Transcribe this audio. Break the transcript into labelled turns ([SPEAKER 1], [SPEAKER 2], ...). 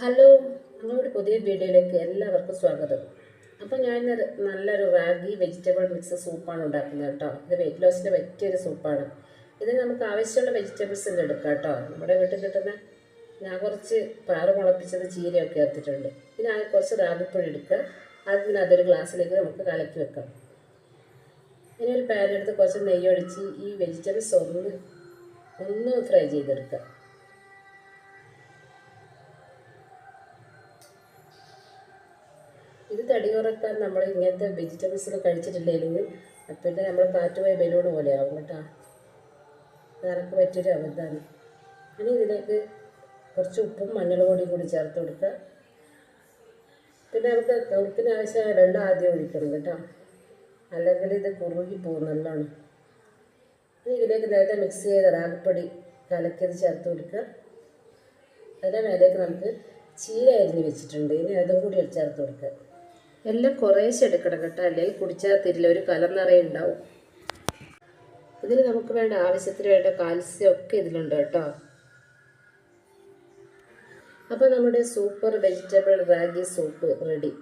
[SPEAKER 1] Hello നമ്മുടെ പുതിയ വീഡിയോയിലേക്ക് എല്ലാവർക്കും സ്വാഗതം. അപ്പോൾ ഞാൻ നല്ലൊരു റാഗി വെജിറ്റബിൾ മിക്സ് സൂപ്പാണ് ഉണ്ടാക്കുന്നത് കേട്ടോ. ഇത് വെയിറ്റ് ലോസിന്റെ പറ്റിയൊരു സൂപ്പാണ്. ഇത് നമുക്ക് ആവശ്യമുള്ള വെജിറ്റബിൾസ് എല്ലാം എടുക്കാം കേട്ടോ. നമ്മുടെ വീട്ടിൽ കിട്ടുന്ന ഞാൻ കുറച്ച് പാറ മുളപ്പിച്ചത് ചീരയൊക്കെ എടുത്തിട്ടുണ്ട്. പിന്നെ ആ കുറച്ച് റാഗിപ്പൊടി എടുക്കുക. അതിന് അതൊരു ഗ്ലാസ്സിലേക്ക് നമുക്ക് കലക്കി വെക്കാം. ഇനി ഒരു പാനെടുത്ത് കുറച്ച് നെയ്യ് ഒഴിച്ച് ഈ വെജിറ്റബിൾസ് ഒന്ന് ഒന്ന് ഫ്രൈ ചെയ്തെടുക്കുക. ഇത് തടി കുറയ്ക്കാൻ നമ്മൾ ഇങ്ങനത്തെ വെജിറ്റബിൾസ് ഒക്കെ കഴിച്ചിട്ടില്ലെങ്കിൽ അപ്പോഴത്തെ നമ്മൾ കാറ്റുപോയ പോലെ ആവും കേട്ടോ. അതൊക്കെ പറ്റിയൊരു അബദ്ധമാണ് ഇനി ഇതിലേക്ക് കുറച്ച് ഉപ്പും മഞ്ഞൾപൊടിയും കൂടി ചേർത്ത് കൊടുക്കുക. പിന്നെ നമുക്ക് കുറുക്കിന് ആവശ്യമായ വെള്ളം ആദ്യം ഒഴിക്കണം കേട്ടോ. അല്ലെങ്കിൽ ഇത് കുറുകി പോകും നല്ലോണം. ഇനി ഇതിലേക്ക് നേരത്തെ മിക്സ് ചെയ്ത റാഗിപ്പൊടി കലക്കിയത് ചേർത്ത് കൊടുക്കുക. അതിന്റെ മേലേക്ക് നമുക്ക് ചീര അരിഞ്ഞ് വെച്ചിട്ടുണ്ട്. ഇനി അതും കൂടി ചേർത്ത് കൊടുക്കുക. എല്ലാം കുറേശ്ശെ എടുക്കണം കേട്ടോ. അല്ലെങ്കിൽ കുടിച്ചാൽ തരില്ല. ഒരു കലർന്നറേ ഉണ്ടാവും. ഇതിൽ നമുക്ക് വേണ്ട ആവശ്യത്തിന് വേണ്ട കാൽസ്യം ഒക്കെ ഇതിലുണ്ട് കേട്ടോ. അപ്പോൾ നമ്മുടെ super vegetable ragi soup ready.